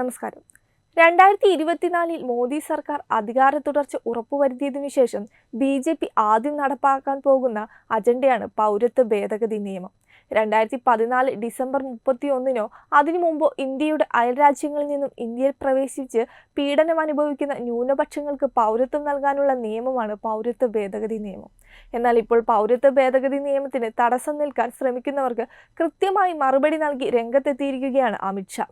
നമസ്കാരം. രണ്ടായിരത്തി ഇരുപത്തിനാലിൽ മോദി സർക്കാർ അധികാര തുടർച്ച ഉറപ്പുവരുത്തിയതിനു ശേഷം ബി ജെ പി ആദ്യം നടപ്പാക്കാൻ പോകുന്ന അജണ്ടയാണ് പൗരത്വ ഭേദഗതി നിയമം. രണ്ടായിരത്തി പതിനാല് ഡിസംബർ മുപ്പത്തി ഒന്നിനോ അതിനു മുമ്പോ ഇന്ത്യയുടെ അയൽരാജ്യങ്ങളിൽ നിന്നും ഇന്ത്യയിൽ പ്രവേശിച്ച് പീഡനം അനുഭവിക്കുന്ന ന്യൂനപക്ഷങ്ങൾക്ക് പൗരത്വം നൽകാനുള്ള നിയമമാണ് പൗരത്വ ഭേദഗതി നിയമം. എന്നാൽ ഇപ്പോൾ പൗരത്വ ഭേദഗതി നിയമത്തിന് തടസ്സം നിൽക്കാൻ ശ്രമിക്കുന്നവർക്ക് കൃത്യമായി മറുപടി നൽകി രംഗത്തെത്തിയിരിക്കുകയാണ് അമിത്ഷാ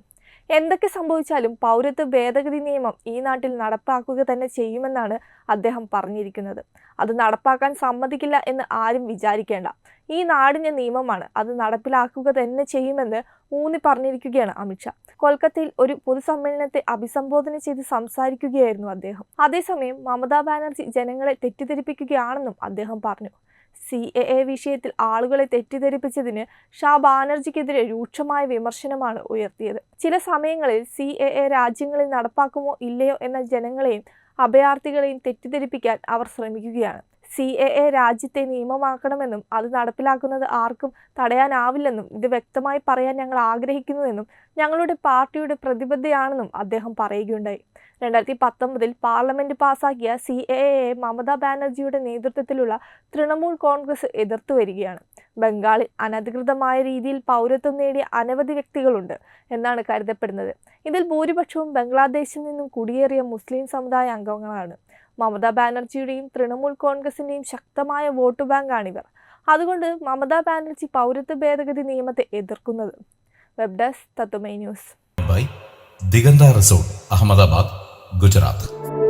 എന്തൊക്കെ സംഭവിച്ചാലും പൗരത്വ ഭേദഗതി നിയമം ഈ നാട്ടിൽ നടപ്പാക്കുക തന്നെ ചെയ്യുമെന്നാണ് അദ്ദേഹം പറഞ്ഞിരിക്കുന്നത്. അത് നടപ്പാക്കാൻ സമ്മതിക്കില്ല എന്ന് ആരും വിചാരിക്കേണ്ട. ഈ നാടിന്റെ നിയമമാണ് അത് നടപ്പിലാക്കുക തന്നെ ചെയ്യുമെന്ന് ഊന്നി പറഞ്ഞിരിക്കുകയാണ് അമിത്ഷാ കൊൽക്കത്തയിൽ ഒരു പൊതുസമ്മേളനത്തെ അഭിസംബോധന ചെയ്ത് സംസാരിക്കുകയായിരുന്നു അദ്ദേഹം. അതേസമയം മമതാ ബാനർജി ജനങ്ങളെ തെറ്റിദ്ധരിപ്പിക്കുകയാണെന്നും അദ്ദേഹം പറഞ്ഞു. സി എ എ വിഷയത്തിൽ ആളുകളെ തെറ്റിദ്ധരിപ്പിച്ചതിന് ഷാ ബാനർജിക്കെതിരെ രൂക്ഷമായ വിമർശനമാണ് ഉയർത്തിയത്. ചില സമയങ്ങളിൽ സി എ എ രാജ്യങ്ങളിൽ നടപ്പാക്കുമോ ഇല്ലയോ എന്ന ജനങ്ങളെയും അഭയാർത്ഥികളെയും തെറ്റിദ്ധരിപ്പിക്കാൻ അവർ ശ്രമിക്കുകയാണ്. സി എ എ രാജ്യത്തെ നിയമമാക്കണമെന്നും അത് നടപ്പിലാക്കുന്നത് ആർക്കും തടയാനാവില്ലെന്നും ഇത് വ്യക്തമായി പറയാൻ ഞങ്ങൾ ആഗ്രഹിക്കുന്നുവെന്നും ഞങ്ങളുടെ പാർട്ടിയുടെ പ്രതിബദ്ധതയാണെന്നും അദ്ദേഹം പറയുകയുണ്ടായി. രണ്ടായിരത്തി പത്തൊമ്പതിൽ പാർലമെന്റ് പാസാക്കിയ സി എ എ മമതാ ബാനർജിയുടെ നേതൃത്വത്തിലുള്ള തൃണമൂൽ കോൺഗ്രസ് എതിർത്തു വരികയാണ്. ബംഗാളിൽ അനധികൃതമായ രീതിയിൽ പൗരത്വം നേടിയ അനവധി വ്യക്തികളുണ്ട് എന്നാണ് കരുതപ്പെടുന്നത്. ഇതിൽ ഭൂരിപക്ഷവും ബംഗ്ലാദേശിൽ നിന്നും കുടിയേറിയ മുസ്ലിം സമുദായ അംഗങ്ങളാണ്. മമതാ ബാനർജിയുടെയും തൃണമൂൽ കോൺഗ്രസിന്റെയും ശക്തമായ വോട്ട് ബാങ്കാണിവർ. അതുകൊണ്ട് മമതാ ബാനർജി പൗരത്വ ഭേദഗതി നിയമത്തെ എതിർക്കുന്നത്. വെബ് ഡെസ്ക് തത്തുമൈ ന്യൂസ്. ദിഗന്ത റിസോർട്ട് അഹമ്മദാബാദ് ഗുജറാത്ത്.